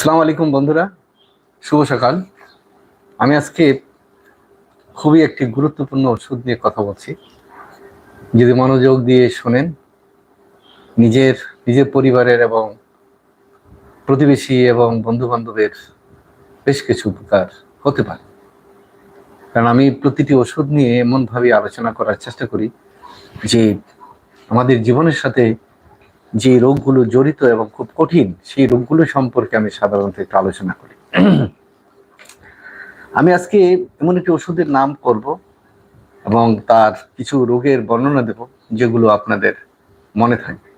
আসসালামু আলাইকুম বন্ধুরা, শুভ সকাল। আমি আজকে খুবই একটি গুরুত্বপূর্ণ ওষুধ নিয়ে কথা বলছি। যদি মনোযোগ দিয়ে শোনেন, নিজের নিজের পরিবারের এবং প্রতিবেশী এবং বন্ধু বান্ধবের বেশ কিছু উপকার হতে পারে। কারণ আমি প্রতিটি ওষুধ নিয়ে এমনভাবে আলোচনা করার চেষ্টা করি যে আমাদের জীবনের সাথে যে রোগগুলো জড়িত এবং খুব কঠিন, সেই রোগগুলো সম্পর্কে আমি সাধারণত একটু আলোচনা করি। আমি আজকে এমন একটি ওষুধের নাম করব এবং তার কিছু রোগের বর্ণনা দেব, যেগুলো আপনাদের মনে থাকবে।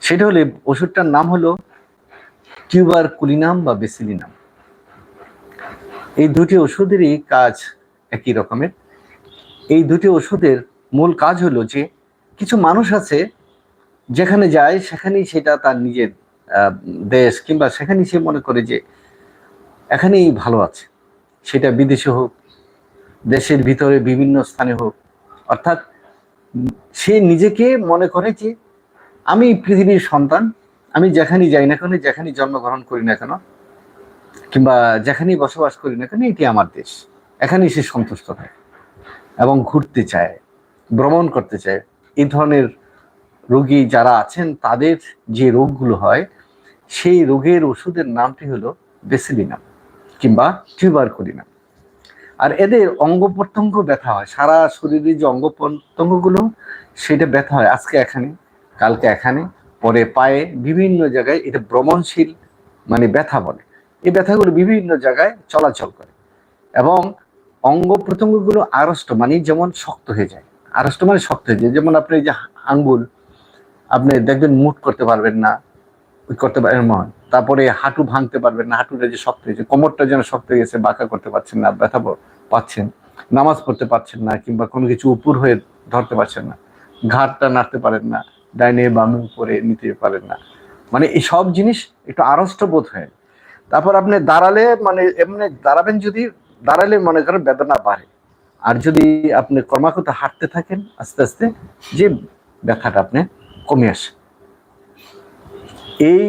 সেটা হলে, ওষুধটার নাম হলো টিউবার কুলিনাম বা বেসিলিনাম। এই দুটি ওষুধেরই কাজ একই রকমের। এই দুটি ওষুধের মূল কাজ হলো যে, কিছু মানুষ আছে যেখানে যায়, সেখানেই সেটা তার নিজের দেশ কিংবা সেখানেই সে মনে করে যে এখানেই ভালো আছে। সেটা বিদেশে হোক, দেশের ভিতরে বিভিন্ন স্থানে হোক। অর্থাৎ সে নিজেকে মনে করে যে আমি পৃথিবীর সন্তান, আমি যেখানেই যাই না কেন, যেখানেই জন্মগ্রহণ করি না কেন, কিংবা যেখানেই বসবাস করি না কেন, এটি আমার দেশ। এখানেই সে সন্তুষ্ট হয় এবং ঘুরতে চায়, ভ্রমণ করতে চায়। এই ধরনের রোগী যারা আছেন, তাদের যে রোগগুলো হয়, সেই রোগের ওষুধের নামটি হলো বেসিলিনাম কিংবা টিউবারকুলিনাম। আর এদের অঙ্গ প্রত্যঙ্গ ব্যথা হয়। সারা শরীরে যে অঙ্গ প্রত্যঙ্গগুলো সেটা ব্যথা হয়। আজকে এখানে, কালকে এখানে, পরে পায়ে বিভিন্ন জায়গায় এটা ভ্রমণশীল মানে ব্যথা বলে। এই ব্যথাগুলো বিভিন্ন জায়গায় চলাচল করে। এবং অঙ্গ প্রত্যঙ্গগুলো আড়ষ্ট মানে যেমন শক্ত হয়ে যায়। আড়ষ্ট মানে শক্ত হয়ে যায়। যেমন আপনি যে আঙ্গুল আপনি দেখবেন মুট করতে পারবেন না করতে পারবেন মন। তারপরে হাঁটু ভাঙতে পারবেন না, হাঁটুটা যে শক্ত হয়েছে, কোমরটা যেন শক্ত হয়ে গেছে, বাঁকা করতে পারছেন না, ব্যথা পাচ্ছেন, নামাজ পড়তে পারছেন না, কিংবা কোনো কিছু উপর হয়ে ধরতে পারছেন না ঘাটটা নাড়তে পারেন না, ডাইনে বামে উপরে নিতে পারেন না। মানে এই সব জিনিস একটু আড়ষ্ট বোধ হয়। তারপর আপনি দাঁড়ালে মানে এমনি দাঁড়াবেন যদি, দাঁড়ালে মনে করেন বেদনা বাড়ে। আর যদি আপনি ক্রমাগত হাঁটতে থাকেন, আস্তে আস্তে যে ব্যথাটা আপনি কমে আসে। এই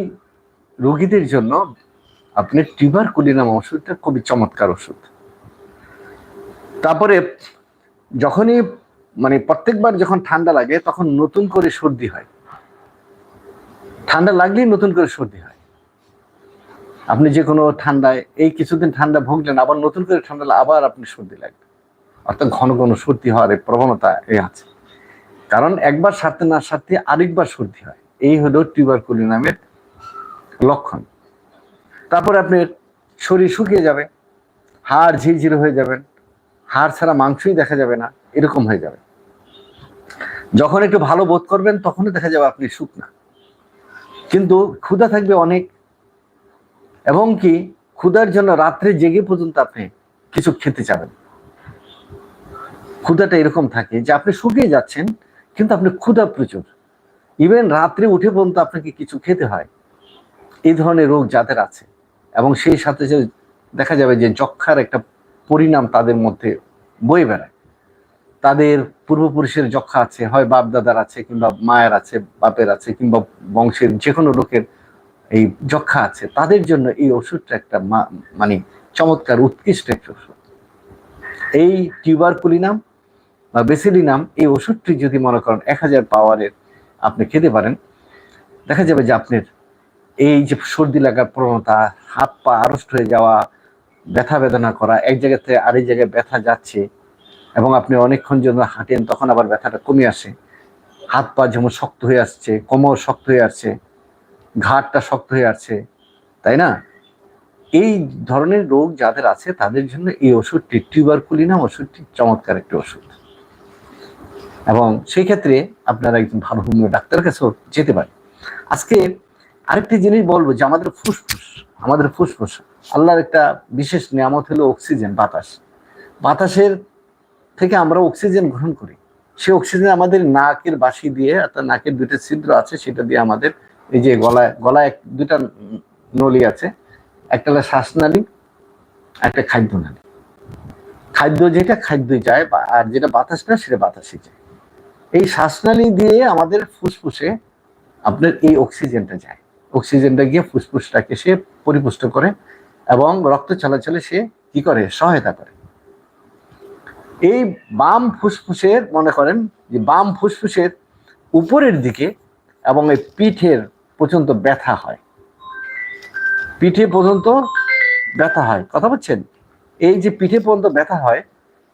রোগীদের জন্য আপনি টিউবার কুলিনাম ওষুধটা খুবই চমৎকার ওষুধ। তারপরে যখনই মানে প্রত্যেকবার যখন ঠান্ডা লাগে তখন নতুন করে সর্দি হয়। ঠান্ডা লাগলেই নতুন করে সর্দি হয়। আপনি যে কোনো ঠান্ডায় এই কিছুদিন ঠান্ডা ভুগলেন, আবার নতুন করে ঠান্ডা আবার আপনি সর্দি লাগবে। অর্থাৎ ঘন ঘন সর্দি হওয়ার এই প্রবণতা এ আছে। কারণ একবার সারতে না সারতে আরেকবার সর্দি হয়। এই হলো টিউবার টিউবারকুলি নামের লক্ষণ। তারপরে আপনার শরীর শুকিয়ে যাবে, হাড় ঝিরঝির হয়ে যাবেন হাড় ছাড়া মাংসই দেখা যাবে না, এরকম হয়ে যাবে। যখন একটু ভালো বোধ করবেন তখনই দেখা যাবে আপনি শুকনা। কিন্তু ক্ষুধা থাকবে অনেক। এবং কি, ক্ষুধার জন্য রাত্রে জেগে পর্যন্ত আপনি কিছু খেতে চাবেন। ক্ষুধাটা এরকম থাকে যে আপনি শুকিয়ে যাচ্ছেন কিন্তু আপনি ক্ষুধা প্রচুর। ইভেন রাত্রে উঠে পর্যন্ত আপনাকে কিছু খেতে হয়। এই ধরনের রোগ যাদের আছে। এবং সেই সাথে যে দেখা যাবে যে যক্ষার একটা পরিণাম তাদের মধ্যে বয়ে বেড়ায়। তাদের পূর্বপুরুষের যক্ষা আছে, হয় বাপ দাদার আছে কিংবা মায়ের আছে, বাপের আছে কিংবা বংশের যে কোনো লোকের এই যক্ষা আছে। তাদের জন্য এই ওষুধটা একটা মানে চমৎকার, উৎকৃষ্ট একটা ওষুধ। এই টিউবারকুলিনাম বা বেসিলিনাম এই ওষুধটি যদি মনে করেন এক হাজার পাওয়ারের আপনি খেতে পারেন, দেখা যাবে যে আপনার এই যে সর্দি লাগার প্রবণতা, হাত পা আড়ষ্ট হয়ে যাওয়া, ব্যথা বেদনা করা, এক জায়গা থেকে আরেক জায়গায় ব্যথা যাচ্ছে এবং আপনি অনেকক্ষণ জন্য হাঁটেন তখন আবার ব্যথাটা কমে আসে। হাত পা যেমন শক্ত হয়ে আসছে, কোমর শক্ত হয়ে আসছে ঘাটটা শক্ত হয়ে আসছে, তাই না? এই ধরনের রোগ যাদের আছে তাদের জন্য এই ওষুধটি টিউবার টিউবারকুলিনাম ওষুধটি চমৎকার একটি ওষুধ। এবং সেই ক্ষেত্রে আপনারা একজন ভালো হোমিও ডাক্তারের কাছেও যেতে পারেন। আজকে আরেকটি জিনিস বলব যে আমাদের ফুসফুস আমাদের ফুসফুস, আল্লাহর একটা বিশেষ নিয়ামত হলো অক্সিজেন, বাতাস। বাতাসের থেকে আমরা অক্সিজেন গ্রহণ করি। সেই অক্সিজেন আমাদের নাকের বাসি দিয়ে অর্থাৎ নাকের দুটো ছিদ্র আছে, সেটা দিয়ে আমাদের এই যে গলায় গলায় এক দুটা নলি আছে, একটা হলো শ্বাসনালী, একটা খাদ্য নালী খাদ্য যেটা, খাদ্যই যায় আর যেটা বাতাস না, সেটা বাতাসে যায়। এই শ্বাসনালী দিয়ে আমাদের ফুসফুসে আপনার এই অক্সিজেনটা যায়। অক্সিজেনটা গিয়ে ফুসফুসটাকে সে পরিপুষ্ট করে এবং রক্ত চলাচলে সে কি করে? সহায়তা করে। এই বাম ফুসফুসের, মনে করেন যে বাম ফুসফুসের উপরের দিকে এবং এই পিঠের পর্যন্ত ব্যথা হয়। পিঠে পর্যন্ত ব্যথা হয়। কথা বলছেন? এই যে পিঠে পর্যন্ত ব্যথা হয়,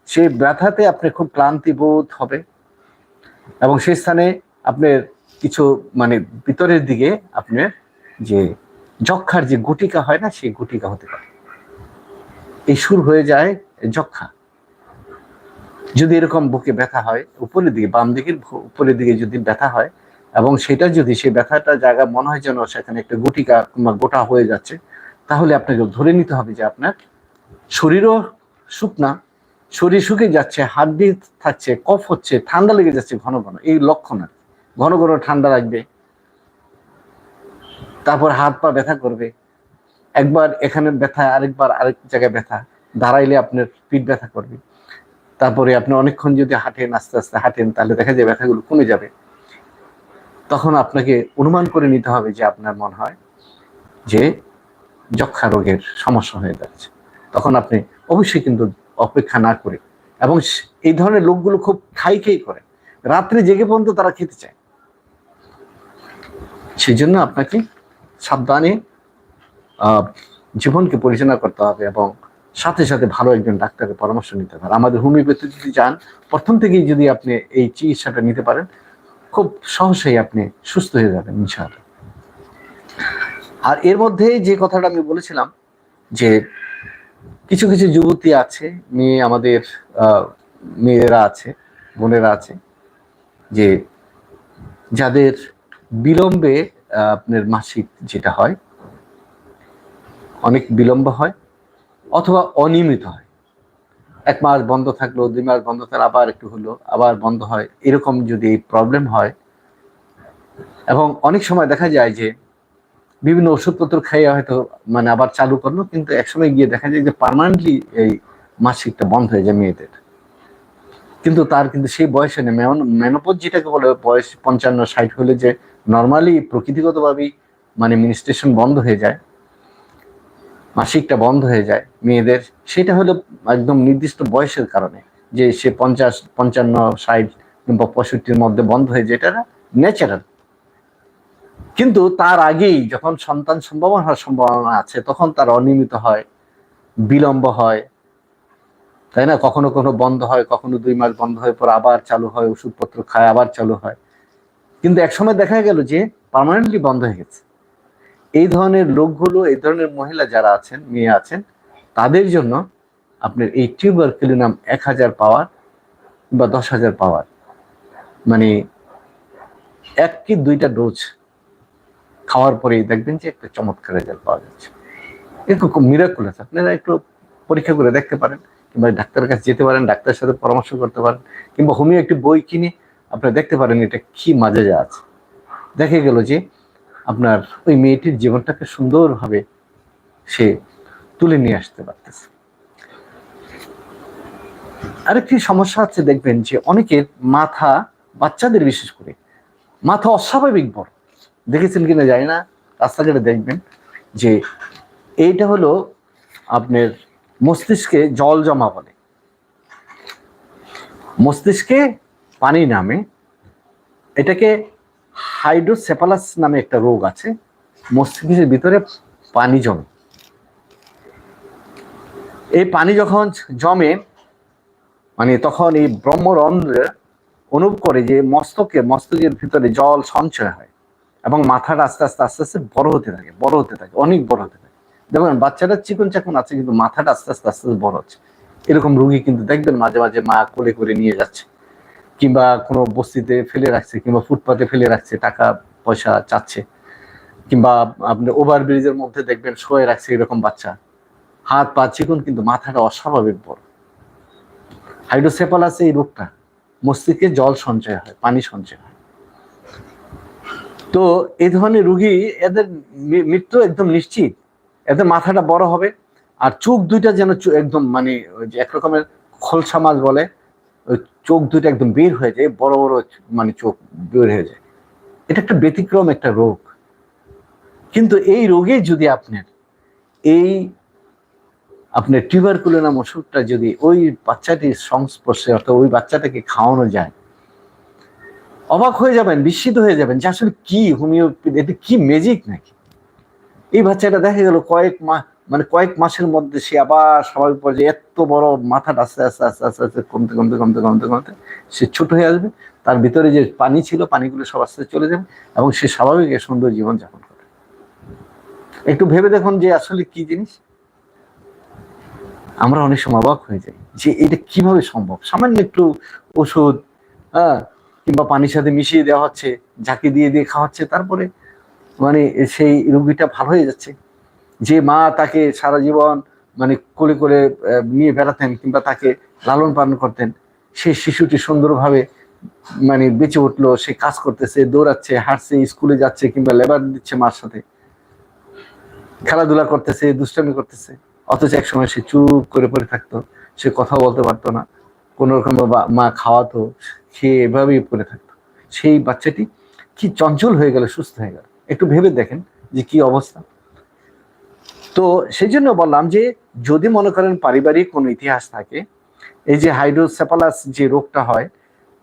সেই ব্যথাতে আপনি খুব ক্লান্তি বোধ হবে। এবং সেই স্থানে আপনার কিছু মানে ভিতরের দিকে আপনার যে যক্ষার যে গুটিকা হয় না, সেই গুটিকা হতে পারে। এই সুর হয়ে যায় যক্ষা। যদি এরকম বুকে ব্যথা হয়, উপরের দিকে, বাম দিকের উপরের দিকে যদি ব্যথা হয় এবং সেটা যদি, সেই ব্যথাটা জায়গা মনে হয় যেন সেখানে একটা গুটিকা কিংবা গোটা হয়ে যাচ্ছে, তাহলে আপনাকে ধরে নিতে হবে যে আপনার শরীরও শুকনা শরীর শুকিয়ে যাচ্ছে, হাড্ডি থাকছে, কফ হচ্ছে, ঠান্ডা লেগে যাচ্ছে ঘন ঘন, এই লক্ষণ আর ঘন ঘন ঠান্ডা লাগবে, তারপর হাত পা ব্যথা করবে, একবার এখানে ব্যথা, আরেকবার আরেক জায়গায় ব্যথা, দাঁড়াইলে আপনার পিঠ ব্যথা করবে। তারপরে আপনি অনেকক্ষণ যদি হাঁটেন, আস্তে আস্তে হাঁটেন, তাহলে দেখা যায় ব্যথাগুলো কমে যাবে। তখন আপনাকে অনুমান করে নিতে হবে যে আপনার মনে হয় যে যক্ষা রোগের সমস্যা হয়ে যাচ্ছে। তখন আপনি অবশ্যই কিন্তু অপেক্ষা না করে। এবং এই ধরনের লোকগুলো খুব খাই খাই করে। রাত্রে জেগে পর্যন্ত তারা খেতে চায়। সেই জন্য আপনাকে সাবধানে জীবনকে পরিচালনা করতে হবে এবং সাথে সাথে ভালো একজন ডাক্তারের পরামর্শ নিতে হবে। আমাদের হোমিওপ্যাথি যদি যান প্রথম থেকেই যদি আপনি এই চিকিৎসাটা নিতে পারেন, খুব সহজেই আপনি সুস্থ হয়ে যাবেন ইনশাআল্লাহ। আর এর মধ্যে যে কথাটা আমি বলেছিলাম, যে কিছু কিছু যুবতী আছে, মেয়ে আমাদের মেয়েরা আছে, বোনেরা আছে, যে যাদের বিলম্বে আপনার মাসিক যেটা হয়, অনেক বিলম্ব হয়, অথবা অনিয়মিত হয়। এক মাস বন্ধ থাকল, দুই মাস বন্ধ থাকল, আবার একটু হলো, আবার বন্ধ হয়, এরকম যদি প্রবলেম হয়, এবং অনেক সময় দেখা যায় যে বিভিন্ন ওষুধপত্র খাইয়ে হয়তো মানে আবার চালু করল, কিন্তু একসময় গিয়ে দেখা যায় যে পার্মানেন্টলি এই মাসিকটা বন্ধ হয়ে যায় মেয়েদের। কিন্তু তার কিন্তু সেই বয়সে নেই মেনোপজ যেটাকে বলে, বয়স পঞ্চান্ন, ষাট হলে যে নর্মালি প্রকৃতিগতভাবেই মানে মিনিস্ট্রেশন বন্ধ হয়ে যায়, মাসিকটা বন্ধ হয়ে যায় মেয়েদের, সেটা হলো একদম নির্দিষ্ট বয়সের কারণে যে সে পঞ্চাশ, পঞ্চান্ন, ষাট কিংবা পঁয়ষট্টির মধ্যে বন্ধ হয়ে যায়, এটা ন্যাচারাল কিন্তু তার আগেই যখন সন্তান সম্ভাবনা হওয়ার সম্ভাবনা আছে, তখন তার অনিয়মিত হয়, বিলম্ব হয়, তাই না? কখনো কখনো বন্ধ হয়, কখনো দুই মাস বন্ধ হয়ে পর আবার চালু হয়, ওষুধপত্র খায়, আবার চালু হয়। কিন্তু একসময় দেখা গেল যে পার্মানেন্টলি বন্ধ হয়ে গেছে। এই ধরনের লোকগুলো, এই ধরনের মহিলা যারা আছেন, মেয়ে আছেন, তাদের জন্য আপনার এই টিউবার নাম এক হাজার পাওয়ার বা দশ হাজার পাওয়ার। মানে এক কি দুইটা ডোজ খাওয়ার পরেই দেখবেন যে একটা চমৎকার রেজাল্ট পাওয়া যাচ্ছে। এরকম খুব মিরাকুলাস আপনারা একটু পরীক্ষা করে দেখতে পারেন, কিংবা ডাক্তারের কাছে যেতে পারেন, ডাক্তারের সাথে পরামর্শ করতে পারেন, কিংবা হোমিও একটি বই কিনে আপনারা দেখতে পারেন এটা কি যা আছে। দেখে গেল যে আপনার ওই মেয়েটির জীবনটাকে সুন্দরভাবে সে তুলে নিয়ে আসতে পারতেছে। আরেকটি সমস্যা হচ্ছে দেখবেন যে অনেকের মাথা বাচ্চাদের বিশেষ করে মাথা অস্বাভাবিক বড়। দেখেছেন কিনা জানি না রাস্তাঘাটে দেখবেন যে এইটা হলো আপনার মস্তিষ্কে জল জমা বলে। মস্তিষ্কে পানি নামে, এটাকে হাইড্রোসেপালাস নামে একটা রোগ আছে, মস্তিষ্কের ভিতরে পানি জমে। এই পানি যখন জমে মানে তখন এই ব্রহ্মরন্ধ্রে অনুভব করে যে মস্তকে মস্তকের ভিতরে জল সঞ্চয় হয়। এবং মাথাটা আস্তে আস্তে আস্তে আস্তে বড় হতে থাকে, বড় হতে থাকে, অনেক বড় হতে থাকে। দেখবেন বাচ্চাটা চিকন চাকন আছে, কিন্তু মাথাটা আস্তে আস্তে আস্তে আস্তে বড় হচ্ছে। এরকম রুগী কিন্তু দেখবেন মাঝে মাঝে মা কোলে করে নিয়ে যাচ্ছে। কিংবা কোনো বস্তিতে ফেলে রাখছে, কিংবা ফুটপাতে ফেলে রাখছে, টাকা, পয়সা চাচ্ছে। কিংবা আপনি ওভার ব্রিজের মধ্যে দেখবেন শোয়ে রাখছে এরকম বাচ্চা। হাত, পা চিকন, কিন্তু মাথাটা অস্বাভাবিক বড়। আছে এই রোগটা মস্তিষ্কে জল সঞ্চয় হয়, পানি সঞ্চয় হয়। তো এই ধরনের রুগী এদের মৃত্যু একদম নিশ্চিত। এদের মাথাটা বড় হবে। আর চোখ দুইটা যেন একদম মানে এক রকমের খোলসা মাছ বলে, ওই চোখ দুইটা একদম বের হয়ে যায়, বড় বড় মানে চোখ বের হয়ে যায়। এটা একটা ব্যতিক্রম একটা রোগ। কিন্তু এই রোগে যদি আপনার এই, আপনার টিউবারকুলোনাম ওষুধটা যদি ওই বাচ্চাটির সংস্পর্শে অর্থাৎ ওই বাচ্চাটাকে খাওয়ানো যায় অবাক হয়ে যাবেন, বিস্মিত হয়ে যাবেন যে আসলে কি হোমিওপ্যাথি এটা কি ম্যাজিক নাকি? এই বাচ্চাটা দেখা গেল কয়েক মাস মানে কয়েক মাসের মধ্যে সে আবার স্বাভাবিক পর্যায়ে এত বড় মাথাটা আস্তে আস্তে আস্তে আস্তে আস্তে কমতে কমতে কমতে কমতে কমতে সে ছোট হয়ে আসবে। তার ভিতরে যে পানি ছিল, পানিগুলো সব আস্তে চলে যাবে এবং সে স্বাভাবিক সুন্দর জীবন যাপন করে একটু ভেবে দেখুন যে আসলে কি জিনিস? আমরা অনেক সময় অবাক হয়ে যাই যে এটা কীভাবে সম্ভব? সামান্য একটু ওষুধ হ্যাঁ কিংবা পানির সাথে মিশিয়ে দেওয়া হচ্ছে ঝাঁকি দিয়ে দিয়ে খাওয়াচ্ছে তারপরে মানে সেই রুগীটা ভালো হয়ে যাচ্ছে। যে মা তাকে সারা জীবন মানে কোলে আহ, নিয়ে বেড়াতেন কিংবা তাকে লালন পালন করতেন সেই শিশুটি সুন্দরভাবে মানে বেঁচে উঠল সে কাজ করতেছে দৌড়াচ্ছে হাঁটছে স্কুলে যাচ্ছে কিংবা লেবার দিচ্ছে মার সাথে। খেলাধুলা করতেছে দুষ্টামি করতেছে অথচ এক সময় সে চুপ করে পড়ে থাকতো সে কথা বলতে পারতো না। কোন রকম মা খাওয়াতো খেয়ে এভাবেই পড়ে থাকতো। সেই বাচ্চাটি কি চঞ্চল হয়ে গেল, সুস্থ হয়ে গেল? একটু ভেবে দেখেন যে কি অবস্থা। তো সেই জন্য বললাম যে, যদি মনে করেন পারিবারিক কোনো ইতিহাস থাকে, এই যে হাইড্রোসেপালাস যে রোগটা হয়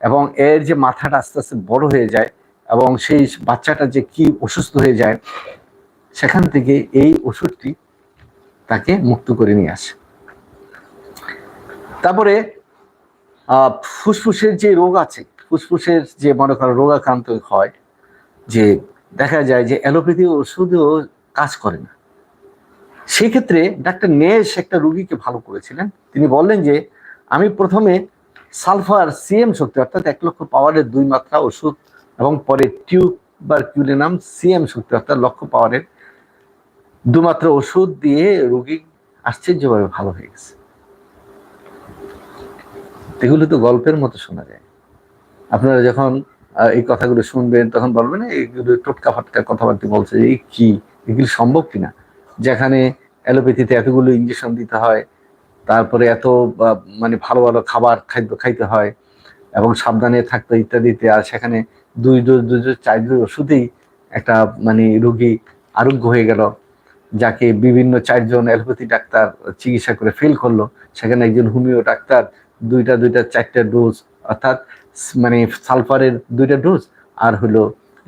এবং এর যে মাথাটা আস্তে আস্তে বড় হয়ে যায় এবং সেই বাচ্চাটা যে কি অসুস্থ হয়ে যায়, সেখান থেকে এই ওষুধটি তাকে মুক্ত করে নিয়ে আসে। তারপরে ফুসফুসের যে রোগ আছে, ফুসফুসের যে মনে করেন রোগাক্রান্ত হয়, যে দেখা যায় যে অ্যালোপ্যাথি ওষুধেও কাজ করে না। সেক্ষেত্রে ডাক্তার নেশ একটা রুগীকে ভালো করেছিলেন। তিনি বললেন যে, আমি প্রথমে সালফার সিএম শক্তি, অর্থাৎ এক লক্ষ পাওয়ারের দুই মাত্রা ওষুধ এবং পরে টিউব বা কিউলিনাম সিএম শক্তি, অর্থাৎ লক্ষ পাওয়ারের দুমাত্র ওষুধ দিয়ে রোগী আশ্চর্যভাবে ভালো হয়ে গেছে। এগুলো তো গল্পের মতো শোনা যায়। আপনারা যখন এই কথাগুলো শুনবেন, তখন বলবেন এইগুলো টোটকা ফাটকা কথাবার্তা বলছে, এই কি? এগুলো সম্ভব কিনা? যেখানে অ্যালোপ্যাথিতে এতগুলো ইঞ্জেকশন দিতে হয়, তারপরে এত মানে ভালো ভালো খাবার খাদ্য খাইতে হয়, এবং সাবধানে থাকতে ইত্যাদিতে আর সেখানে দুই ডোজ দুই ডোজ, চার ডোজ ওষুধেই একটা মানে রুগী আরোগ্য হয়ে গেল, যাকে বিভিন্ন চারজন অ্যালোপ্যাথি ডাক্তার চিকিৎসা করে ফেল করল। সেখানে একজন হোমিও ডাক্তার দুইটা দুইটা, চারটা ডোজ অর্থাৎ মানে সালফারের দুইটা ডোজ আর হলো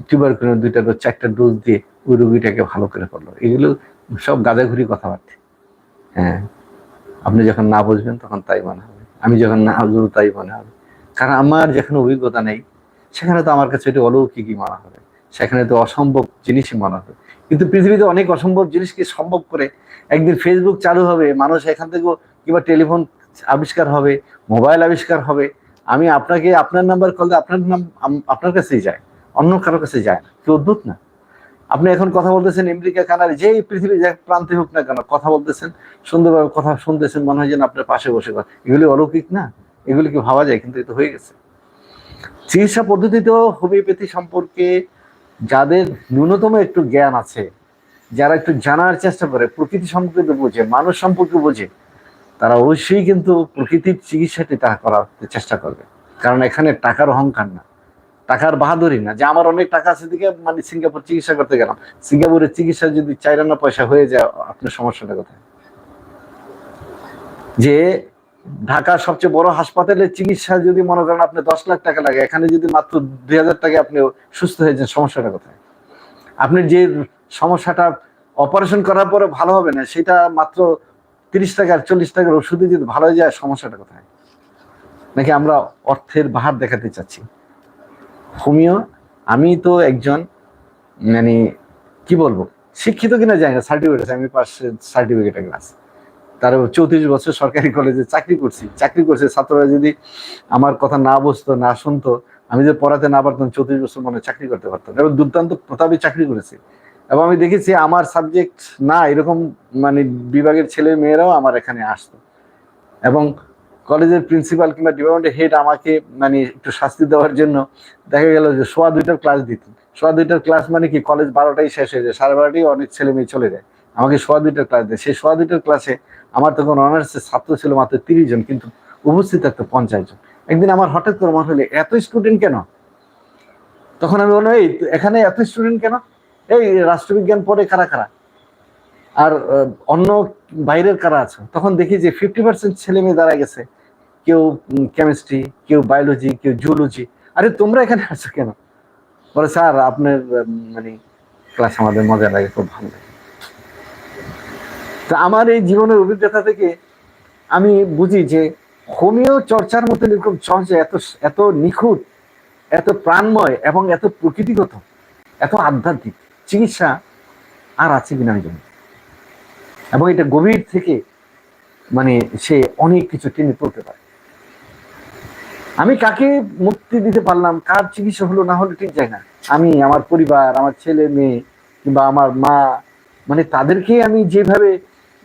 টিউবারকুলোর দুইটা ডোজ চারটা ডোজ দিয়ে ওই রুগীটাকে ভালো করে করল। এগুলো সব গাঁজাঘুরি কথাবার্তা। হ্যাঁ। আপনি যখন না বুঝবেন তখন তাই মনে হবে। আমি যখন না বুঝব তাই মনে হবে। কারণ আমার যেখানে অভিজ্ঞতা নেই, সেখানে তো আমার কাছে এটি অলৌকিকই মনে হবে। সেখানে তো অসম্ভব জিনিসই মনে হবে। কিন্তু পৃথিবীতে অনেক অসম্ভব জিনিসকে সম্ভব করে একদিন ফেসবুক চালু হবে, মানুষ এখান থেকেও কিংবা টেলিফোন আবিষ্কার হবে, মোবাইল আবিষ্কার হবে, আমি আপনাকে আপনার নাম্বার কল আপনার নাম আপনার কাছেই যায়, অন্য কারোর কাছে যায় না, কি অদ্ভুত না? আপনি এখন কথা বলতেছেন আমেরিকা, কানাডা, যেই পৃথিবীর যে প্রান্তে হোক না কেন, কথা বলতেছেন, সুন্দরভাবে কথা শুনতেছেন, মনে হয় যেন আপনার পাশে বসে কথা, এগুলি অলৌকিক না? এগুলি কি ভাবা যায়? কিন্তু এ তো হয়ে গেছে। চিকিৎসা পদ্ধতিতেও হোমিওপ্যাথি সম্পর্কে যাদের ন্যূনতম একটু জ্ঞান আছে, যারা একটু জানার চেষ্টা করে, প্রকৃতি সম্পর্কে বোঝে, মানুষ সম্পর্কে বোঝে তারা অবশ্যই কিন্তু প্রকৃতির চিকিৎসাটি তারা করার চেষ্টা করবে। কারণ এখানে টাকার অহংকার না। টাকার বাহাদুরি না। যে আমার অনেক টাকা আছে দিকে মানে সিঙ্গাপুর চিকিৎসা করতে গেলাম। সিঙ্গাপুরের চিকিৎসা যদি চাইরানা পয়সা হয়ে যায়, আপনার সমস্যাটা কোথায়? যে ঢাকার সবচেয়ে বড় হাসপাতালের চিকিৎসা যদি মনে করেন আপনি দশ লাখ টাকা লাগে, এখানে যদি মাত্র দুই হাজার টাকা আপনি সুস্থ হয়ে যান, সমস্যাটা কোথায়? আপনি যে সমস্যাটা অপারেশন করার পরে ভালো হবে না, সেটা মাত্র তিরিশ টাকার, চল্লিশ টাকার ওষুধে যদি ভালো হয়ে যায়, সমস্যাটা কোথায়? নাকি আমরা অর্থের বাহার দেখাতে চাচ্ছি? হোমিও আমি তো একজন মানে কি বলব, শিক্ষিত কিনা জানি না সার্টিফিকেট আছে, আমি পাশ সার্টিফিকেট ক্লাস তার চৌত্রিশ বছর সরকারি কলেজে চাকরি করছি। চাকরি করছে ছাত্ররা যদি আমার কথা না বুঝতো, না শুনতো, আমি যে পড়াতে না পারতাম, চৌত্রিশ বছর মনে চাকরি করতে পারতাম। এবং দুর্দান্ত প্রতাপে চাকরি করেছি। এবং আমি দেখেছি আমার সাবজেক্ট না, এরকম মানে বিভাগের ছেলে মেয়েরাও আমার এখানে আসতো। এবং কলেজের প্রিন্সিপাল কিংবা ডিপার্টমেন্টের হেড আমাকে মানে একটু শাস্তি দেওয়ার জন্য দেখা গেল যে সোয়া দুইটার ক্লাস দিতেন। সোয়া দুইটার ক্লাস মানে কি কলেজ বারোটাই শেষ হয়ে যায়, সাড়ে বারোটাই অনেক ছেলে মেয়ে চলে যায়। আমাকে সোয়া দুইটার ক্লাস দেয়। সেই সোয়া দুইটার ক্লাসে আমার তখন অনার্সের ছাত্র ছিল মাত্র তিরিশ জন, কিন্তু উপস্থিত থাকতো পঞ্চাশ জন। একদিন আমার হঠাৎ করে মনে হলে, এত স্টুডেন্ট কেন? তখন আমি বললাম, এই, এখানে এত স্টুডেন্ট কেন? এই রাষ্ট্রবিজ্ঞান পড়ে কারা কারা? আর অন্য বাইরের কারা আছে? তখন দেখি যে ফিফটি পার্সেন্ট ছেলে মেয়ে দাঁড়ায় গেছে। কেউ কেমিস্ট্রি কেউ বায়োলজি কেউ জুলজি আরে, তোমরা এখানে আছো কেন? বলে, স্যার, আপনার মানে ক্লাস আমাদের মজা লাগে, খুব ভালো লাগে। তা আমার এই জীবনের অভিজ্ঞতা থেকে আমি বুঝি যে হোমিও চর্চার মতো এরকম চর্চা এত এত নিখুঁত, এত প্রাণময় এবং এত প্রকৃতিগত, এত আধ্যাত্মিক। চিকিৎসা আর আছে কিনা আমি এবং এটা গভীর থেকে মানে সে অনেক কিছু টেনে তুলতে পারে। আমি কাকে মুক্তি দিতে পারলাম, কার চিকিৎসা হলো না হলো ঠিক যায় না। আমি, আমার পরিবার, আমার ছেলে, মেয়ে কিংবা আমার মা মানে তাদেরকে আমি যেভাবে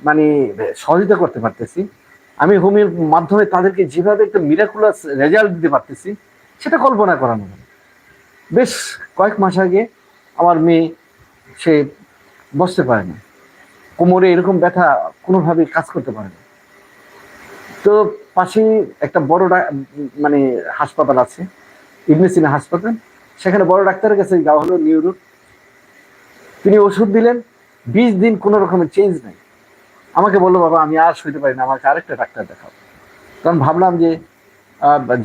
মানে সহযোগিতা করতে পারতেছি, আমি হোমিওর মাধ্যমে তাদেরকে যেভাবে একটা মিরাকুলাস রেজাল্ট দিতে পারতেছি, সেটা কল্পনা করানো। বেশ কয়েক মাস আগে আমার মেয়ে সে বসতে পারে না। কোমরে এরকম ব্যথা কোনোভাবে কাজ করতে পারে না। তো পাশে একটা বড় মানে হাসপাতাল আছে ইবনেসিনা হাসপাতাল। সেখানে বড় ডাক্তারের কাছে যাওয়া হলো নিউরোর তিনি ওষুধ দিলেন, বিশ দিন কোনো রকমের চেঞ্জ নেই। আমাকে বলল, বাবা, আমি আর শুইতে পারি না, আমাকে আরেকটা ডাক্তার দেখাও। তখন ভাবলাম যে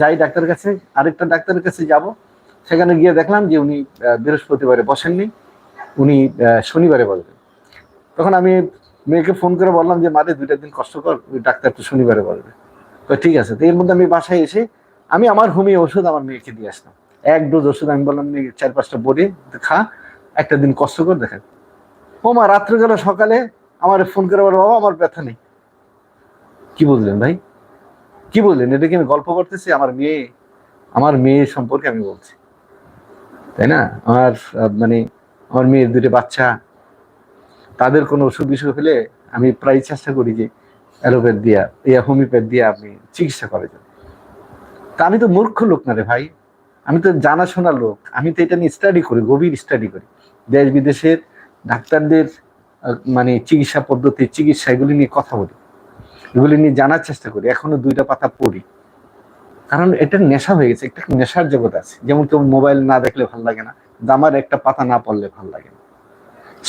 যাই ডাক্তারের কাছে, আরেকটা ডাক্তারের কাছে যাব। সেখানে গিয়ে দেখলাম যে উনি বৃহস্পতিবারে বসেননি। উনি শনিবারে বলবেন তখন আমি মেয়েকে ফোন করে বললাম যে মারে দুইটা দিন কষ্ট কর ডাক্তার তো শনিবারে বলবে। তো ঠিক আছে, তো এর মধ্যে আমি বাসায় এসে আমি আমার হোমিও ওষুধ আমার মেয়েকে দিয়ে আসলাম। এক ডোজ ওষুধ আমি বললাম, মেয়ে, চার পাঁচটা বড়ি খা, একটা দিন কষ্ট কর দেখেন ও মা, রাত্রে গেল সকালে, আমার ফোন করে বলো বাবা, আমার ব্যথা নেই। কি বললেন ভাই? কি বললেন? এটা কি আমি গল্প করতেছি? আমার মেয়ে আমার মেয়ে সম্পর্কে আমি বলছি। তাই না? আমার মানে আমার মেয়ের দুটো বাচ্চা, তাদের কোনো অসুখ বিসুখ হলে আমি প্রায় চেষ্টা করি যে অ্যালোপ্যাথ দিয়া ইয়া হোমিওপ্যাথ দিয়ে আমি চিকিৎসা করে যাই তা আমি তো মূর্খ লোক না রে ভাই। আমি তো জানাশোনা লোক। আমি তো এটা নিয়ে স্টাডি করি, গভীর স্টাডি করি। দেশ বিদেশের ডাক্তারদের মানে চিকিৎসা পদ্ধতি, চিকিৎসা এগুলি নিয়ে কথা বলি। এগুলি নিয়ে জানার চেষ্টা করি। এখনও দুইটা পাতা পড়ি। কারণ এটা নেশা হয়ে গেছে। একটা নেশার জগৎ আছে। যেমন কেউ মোবাইল না দেখলে ভালো লাগে না। আমার একটা পাতা না পড়লে ভালো লাগে না।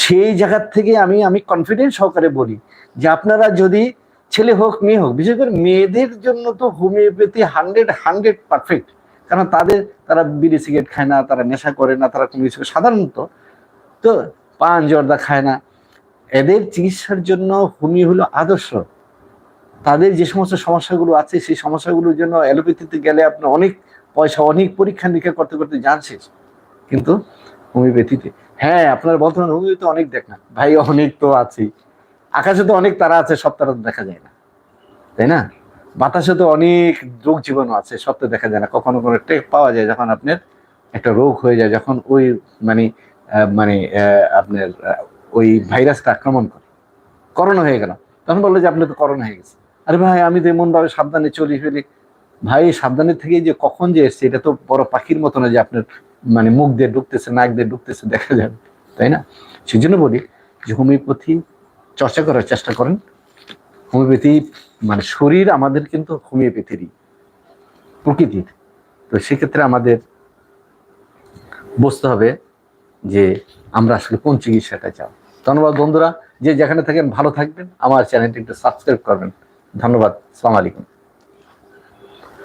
সেই জায়গার থেকে আমি আমি কনফিডেন্স সহকারে বলি যে আপনারা যদি ছেলে হোক, মেয়ে হোক, বিশেষ করে মেয়েদের জন্য তো হোমিওপ্যাথি হান্ড্রেড হান্ড্রেড পারফেক্ট কারণ তাদের, তারা বিড়ি সিগারেট খায় না, তারা নেশা করে না, তারা কোনো কিছু সাধারণত তো পান, জর্দা খায় না। এদের চিকিৎসার জন্য হোমিও হলো আদর্শ। তাদের যে সমস্ত সমস্যাগুলো আছে, সেই সমস্যাগুলোর জন্য অ্যালোপ্যাথিতে গেলে আপনি অনেক পয়সা, অনেক পরীক্ষা নিরীক্ষা করতে করতে শেষ। কিন্তু হোমিওপ্যাথিতে হ্যাঁ আপনারা বলতে পারেন হোমিওপ্যাথি অনেক দেখ না। ভাই, অনেক তো আছেই আকাশে তো অনেক তারা আছে, সব তারা দেখা যায় না। তাই না? বাতাসে তো অনেক রোগ জীবাণু আছে, সব তো দেখা যায় না। কখনো কোনো টেক পাওয়া যায় যখন আপনার একটা রোগ হয়ে যায়, যখন ওই মানে মানে আপনার ওই ভাইরাসটা আক্রমণ করে। করোনা হয়ে গেল। তখন বলল যে আপনার তো করোনা হয়ে গেছে আরে ভাই, আমি তো এমনভাবে সাবধানে চলি ফেলি। ভাই, সাবধানে থেকে যে কখন যে এসছে, এটা তো বড় পাখির মতো না যে আপনার মানে মুখ দিয়ে ঢুকতেছে, নাক দিয়ে ঢুকতেছে, দেখা যাবে তাই না? সেই জন্য বলি যে হোমিওপ্যাথি চর্চা করার চেষ্টা করেন। হোমিওপ্যাথি মানে শরীর আমাদের কিন্তু হোমিওপ্যাথিরই প্রকৃতির। তো সেক্ষেত্রে আমাদের বুঝতে হবে যে আমরা আসলে কোন চিকিৎসাটা চাও ধন্যবাদ বন্ধুরা, যে যেখানে থাকেন ভালো থাকবেন। আমার চ্যানেলটি একটু সাবস্ক্রাইব করবেন। ধন্যবাদ, সালাম আলাইকুম।